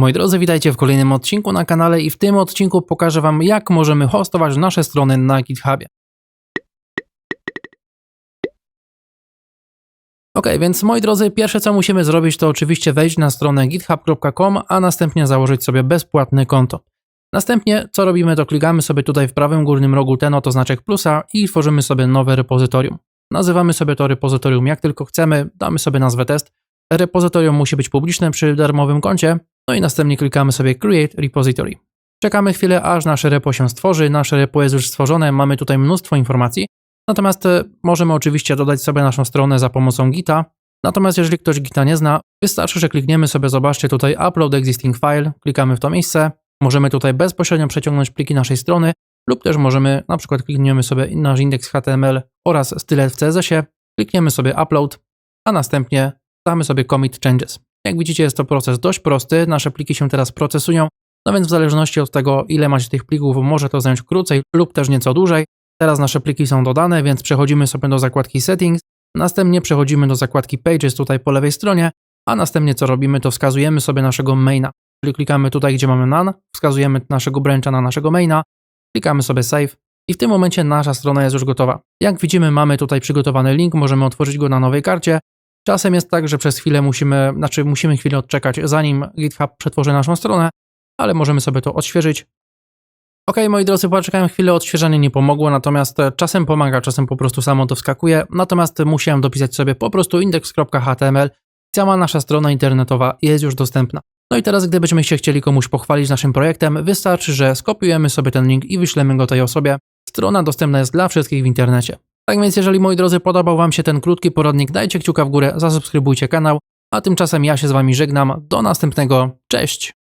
Moi drodzy, witajcie w kolejnym odcinku na kanale i w tym odcinku pokażę Wam, jak możemy hostować nasze strony na GitHubie. Ok, więc moi drodzy, pierwsze co musimy zrobić to oczywiście wejść na stronę github.com, a następnie założyć sobie bezpłatne konto. Następnie co robimy to klikamy sobie tutaj w prawym górnym rogu ten oto znaczek plusa i tworzymy sobie nowe repozytorium. Nazywamy sobie to repozytorium jak tylko chcemy, damy sobie nazwę test. Repozytorium musi być publiczne przy darmowym koncie, no i następnie klikamy sobie Create Repository. Czekamy chwilę, aż nasze repo się stworzy. Nasze repo jest już stworzone, mamy tutaj mnóstwo informacji. Natomiast e, możemy oczywiście dodać sobie naszą stronę za pomocą Gita. Natomiast jeżeli ktoś Gita nie zna, wystarczy, że klikniemy sobie, zobaczcie tutaj Upload Existing File, klikamy w to miejsce. Możemy tutaj bezpośrednio przeciągnąć pliki naszej strony, lub też możemy, na przykład klikniemy sobie nasz indeks HTML oraz stylet w CSS-ie, klikniemy sobie Upload, a następnie damy sobie Commit Changes. Jak widzicie, jest to proces dość prosty. Nasze pliki się teraz procesują, no więc w zależności od tego, ile macie tych plików, może to zająć krócej lub też nieco dłużej. Teraz nasze pliki są dodane, więc przechodzimy sobie do zakładki Settings, następnie przechodzimy do zakładki Pages tutaj po lewej stronie, a następnie co robimy, to wskazujemy sobie naszego maina. Czyli klikamy tutaj, gdzie mamy none, wskazujemy naszego brancha na naszego maina, klikamy sobie Save i w tym momencie nasza strona jest już gotowa. Jak widzimy, mamy tutaj przygotowany link, możemy otworzyć go na nowej karcie, Czasem jest tak, że przez chwilę musimy, znaczy musimy chwilę odczekać, zanim GitHub przetworzy naszą stronę, ale możemy sobie to odświeżyć. Ok, moi drodzy, poczekałem chwilę, odświeżanie nie pomogło, natomiast e, czasem pomaga, czasem po prostu samo to wskakuje, natomiast musiałem dopisać sobie po prostu index.html. Cała nasza strona internetowa jest już dostępna. No i teraz, gdybyśmy się chcieli komuś pochwalić naszym projektem, wystarczy, że skopiujemy sobie ten link i wyślemy go tej osobie. Strona dostępna jest dla wszystkich w internecie. Tak więc jeżeli moi drodzy podobał Wam się ten krótki poradnik, dajcie kciuka w górę, zasubskrybujcie kanał, a tymczasem ja się z Wami żegnam, do następnego, cześć!